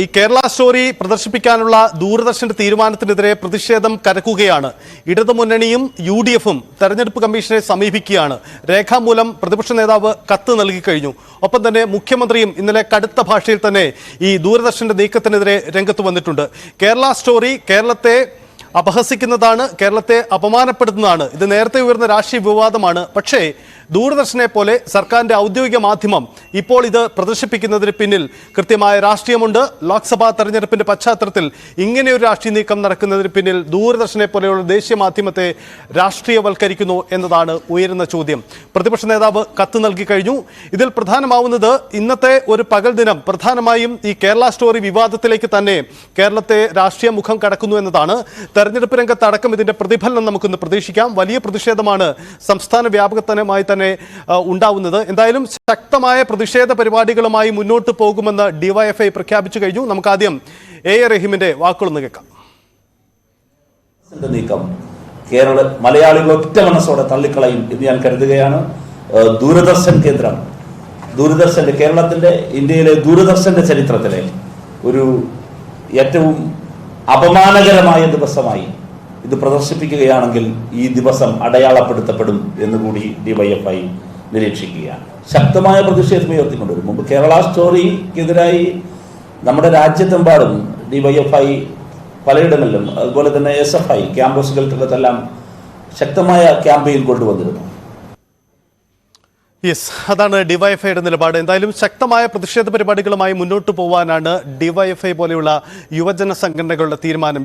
ഈ കേരള സ്റ്റോറി പ്രദർശിപ്പിക്കാനുള്ള ദൂരദർശന്റെ തീരുമാനത്തിനെതിരെ പ്രതിഷേധം കരക്കുകയാണ് ഇടതുമുന്നണിയും യു ഡി എഫും തെരഞ്ഞെടുപ്പ് കമ്മീഷനെ സമീപിക്കുകയാണ്. രേഖാമൂലം പ്രതിപക്ഷ നേതാവ് കത്ത് നൽകി കഴിഞ്ഞു. ഒപ്പം തന്നെ മുഖ്യമന്ത്രിയും ഇന്നലെ കടുത്ത ഭാഷയിൽ തന്നെ ഈ ദൂരദർശന്റെ നീക്കത്തിനെതിരെ രംഗത്ത് വന്നിട്ടുണ്ട്. കേരള സ്റ്റോറി കേരളത്തെ അപഹസിക്കുന്നതാണ് കേരളത്തെ അപമാനപ്പെടുത്തുന്നതാണ്. ഇത് നേരത്തെ ഉയർന്ന രാഷ്ട്രീയ വിവാദമാണ്. പക്ഷേ ദൂരദർശനെ പോലെ സർക്കാരിന്റെ ഔദ്യോഗിക മാധ്യമം ഇപ്പോൾ ഇത് പ്രദർശിപ്പിക്കുന്നതിന് പിന്നിൽ കൃത്യമായ രാഷ്ട്രീയമുണ്ട്. ലോക്സഭാ തെരഞ്ഞെടുപ്പിന്റെ പശ്ചാത്തലത്തിൽ ഇങ്ങനെയൊരു രാഷ്ട്രീയ നീക്കം നടക്കുന്നതിന് പിന്നിൽ ദൂരദർശനെ പോലെയുള്ള ദേശീയ മാധ്യമത്തെ രാഷ്ട്രീയവൽക്കരിക്കുന്നു എന്നതാണ് ഉയരുന്ന ചോദ്യം. പ്രതിപക്ഷ നേതാവ് കത്ത് നൽകി കഴിഞ്ഞു. ഇതിൽ പ്രധാനമാവുന്നത് ഇന്നത്തെ ഒരു പകൽ ദിനം. പ്രധാനമായും ഈ കേരള സ്റ്റോറി വിവാദത്തിലേക്ക് തന്നെ കേരളത്തെ രാഷ്ട്രീയ മുഖം കടക്കുന്നു എന്നതാണ്. തെരഞ്ഞെടുപ്പ് രംഗത്ത് അടക്കം ഇതിന്റെ പ്രതിഫലനം നമുക്കൊന്ന് പ്രതീക്ഷിക്കാം. വലിയ പ്രതിഷേധമാണ് സംസ്ഥാന വ്യാപകത്തനമായി തന്നെ ആ, ഉണ്ടാവുന്നത്. എന്തായാലും ശക്തമായ പ്രതിഷേധ പരിപാടികളുമായി മുന്നോട്ട് പോകുമെന്ന് ഡിവൈഎഫ്ഐ പ്രഖ്യാപിച്ചു കഴിഞ്ഞു. നമുക്ക് ആദ്യം എ എ റഹീമിന്റെ വാക്കുകളൊന്ന് കേൾക്കാം. നീക്കം കേരള മലയാളികൾ ഒറ്റ മനസ്സോടെ തള്ളിക്കളയും എന്ന് ഞാൻ കരുതുകയാണ്. ദൂരദർശൻ കേന്ദ്രം ദൂരദർശന്റെ കേരളത്തിന്റെ ഇന്ത്യയിലെ ദൂരദർശന്റെ ചരിത്രത്തിലെ ഒരു ഏറ്റവും അപമാനകരമായ ദിവസമായി ഇത് പ്രദർശിപ്പിക്കുകയാണെങ്കിൽ ഈ ദിവസം അടയാളപ്പെടുത്തപ്പെടും എന്നുകൂടി ഡിവൈഎഫ്ഐ നിരീക്ഷിക്കുകയാണ്. ശക്തമായ പ്രതിഷേധം ഉയർത്തിക്കൊണ്ടുവരും മുമ്പ് കേരള സ്റ്റോറിക്കെതിരായി നമ്മുടെ രാജ്യത്തെമ്പാടും ഡിവൈഎഫ്ഐ പലയിടങ്ങളിലും അതുപോലെ തന്നെ എസ് എഫ് ഐ ക്യാമ്പസുകൾക്കകത്തെല്ലാം ശക്തമായ ക്യാമ്പയിൻ കൊണ്ടുവന്നിരുന്നു. യെസ് അതാണ് ഡിവൈഎഫ്ഐയുടെ നിലപാട്. എന്തായാലും ശക്തമായ പ്രതിഷേധ പരിപാടികളുമായി മുന്നോട്ട് പോകാനാണ് ഡിവൈഎഫ്ഐ പോലെയുള്ള യുവജന സംഘടനകളുടെ തീരുമാനം.